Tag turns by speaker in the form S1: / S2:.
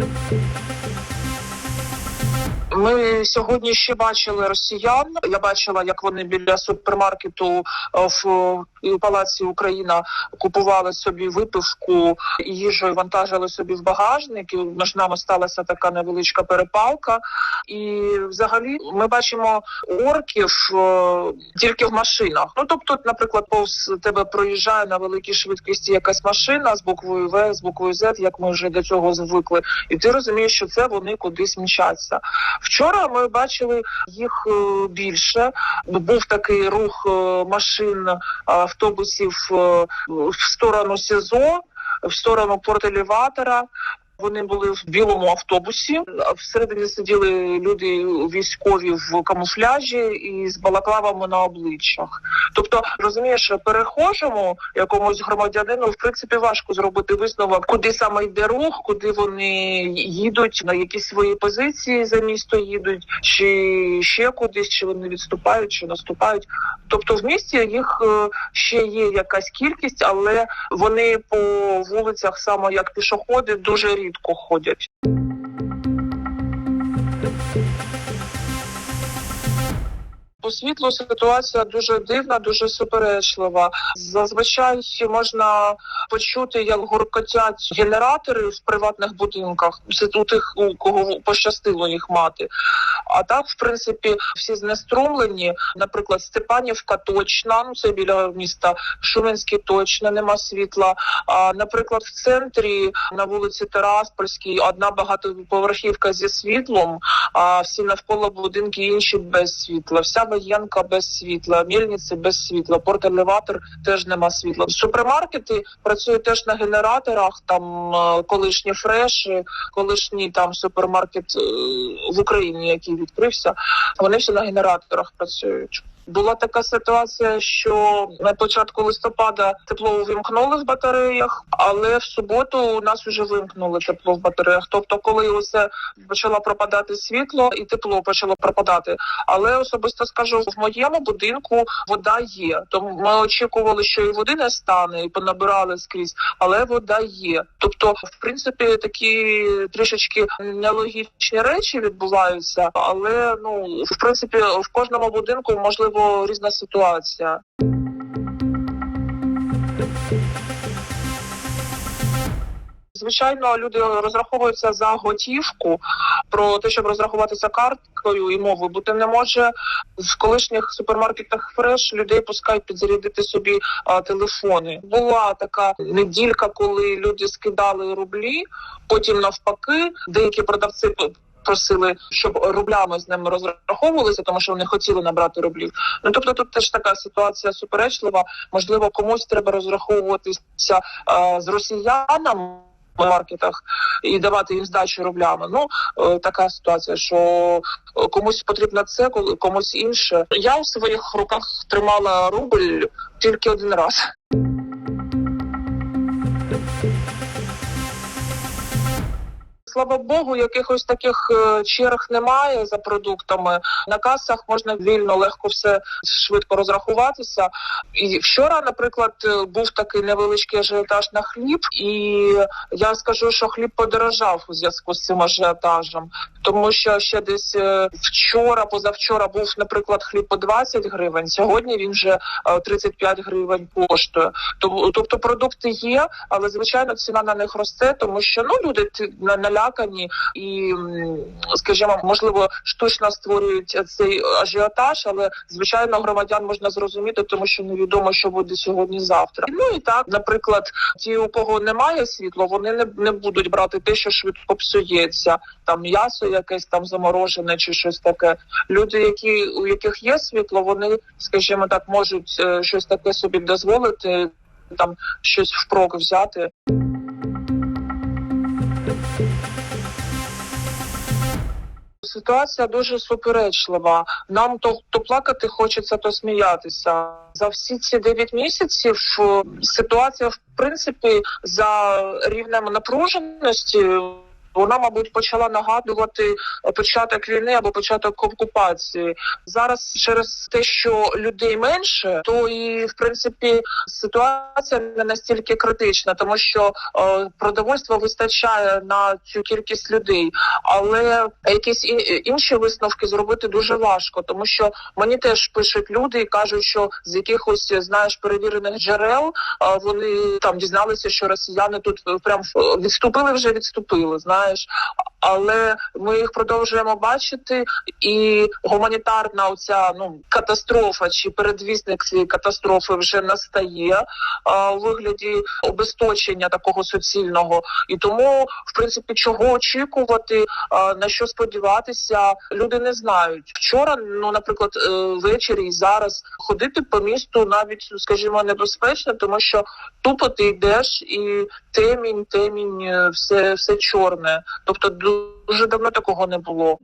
S1: കിട്ടും Ми сьогодні ще бачили росіян. Я бачила, як вони біля супермаркету е, в е, палаці Україна купували собі випивку їжу вантажили собі в багажник. І між нами сталася така невеличка перепалка. І взагалі ми бачимо орків е, тільки в машинах. Ну тобто, наприклад, повз тебе проїжджає на великій швидкості якась машина з буквою В, з буквою Z, як ми вже до цього звикли, і ти розумієш, що це вони кудись мчаться. Вчора ми бачили їх е, більше. Був такий рух е, машин, е, автобусів в сторону СІЗО, в сторону порт-елеватора. Вони були в білому автобусі. Всередині сиділи люди військові в камуфляжі і з балаклавами на обличчях. Тобто, розумієш, перехожому якомусь громадянину в принципі важко зробити висновок, куди саме йде рух, куди вони їдуть, на якісь свої позиції за місто їдуть, чи ще кудись, чи вони відступають, чи наступають. Тобто, в місті їх е, ще є якась кількість, але вони по вулицях, саме як пішоходи, дуже рідко ходять. По світлу ситуація дуже дивна, дуже суперечлива. Зазвичай можна почути, як гуркотять генератори в приватних будинках. У тих, у кого пощастило їх мати. А так, в принципі, всі знеструмлені. Наприклад, Степанівка точна, ну це біля міста Шуменський точно нема світла. А наприклад, в центрі на вулиці Тераспольській одна багатоповерхівка зі світлом, а всі навколо будинки інші без світла. Вся воєнка без світла, мільниці без світла, порт-елеватор теж нема світла. Супермаркети працюють теж на генераторах. Там е, колишні фреші, колишній там супермаркет е, в Україні, який відкрився. Вони всі на генераторах працюють. Була така ситуація, що на початку листопада тепло увімкнули в батареях, але в суботу у нас вже вимкнули тепло в батареях. Тобто, коли усе почало пропадати світло і тепло почало пропадати. Але особисто скажу, в моєму будинку вода є. Тому ми очікували, що і води не стане, і понабирали скрізь, але вода є. Тобто, в принципі, такі трішечки нелогічні речі відбуваються, але ну в принципі в кожному будинку можливо різна ситуація. Звичайно, люди розраховуються за готівку. Про те, щоб розрахуватися карткою і мовою, бути не може в колишніх супермаркетах фреш людей пускають підзарядити собі а, телефони. Була така неділька, коли люди скидали рублі. Потім навпаки, деякі продавці просили, щоб рублями з ними розраховувалися, тому що вони хотіли набрати рублів. Ну тобто, тут теж така ситуація суперечлива. Можливо, комусь треба розраховуватися а, з росіянами маркетах і давати їм здачу рублями. Ну е, така ситуація, що е, комусь потрібно це, комусь інше. Я у своїх руках тримала рубль тільки один раз. Слава Богу, якихось таких е, черг немає за продуктами. На касах можна вільно, легко все швидко розрахуватися. І вчора, наприклад, е, був такий невеличкий ажіотаж на хліб, і я скажу, що хліб подорожав у зв'язку з цим ажіотажем, тому що ще десь е, вчора, позавчора був, наприклад, хліб по 20 гривень. Сьогодні він вже е, 35 гривень коштує. Тоб- Тобто продукти є, але звичайно ціна на них росте, тому що ну люди на- налякані і, скажімо, можливо, штучно створюють цей ажіотаж, але звичайно громадян можна зрозуміти, тому що невідомо, що буде сьогодні-завтра. Ну і так, наприклад, ті, у кого немає світла, вони не, не будуть брати те, що швидко псується, там м'ясо якесь там заморожене чи щось таке. Люди, які у яких є світло, вони, скажімо так, можуть е, щось таке собі дозволити, там щось впрок взяти. Ситуація дуже суперечлива. Нам то, то плакати хочеться, то сміятися. За всі ці 9 місяців ситуація, в принципі, за рівнем напруженості Вона, мабуть, почала нагадувати початок війни або початок окупації. Зараз через те, що людей менше, то і в принципі ситуація не настільки критична, тому що е, продовольства вистачає на цю кількість людей, але якісь і- інші висновки зробити дуже важко, тому що мені теж пишуть люди і кажуть, що з якихось знаєш перевірених джерел а, вони там дізналися, що росіяни тут е, прям е, відступили вже відступили. Знаєш, але ми їх продовжуємо бачити, і гуманітарна оця ну катастрофа чи передвісник цієї катастрофи вже настає а, у вигляді обесточення такого суцільного, і тому, в принципі, чого очікувати, а, на що сподіватися, люди не знають. Вчора, ну наприклад, е, ввечері і зараз ходити по місту навіть, скажімо, небезпечно, тому що тупо ти йдеш і темінь, темінь, е, все, все чорне. Тобто дуже давно такого не було.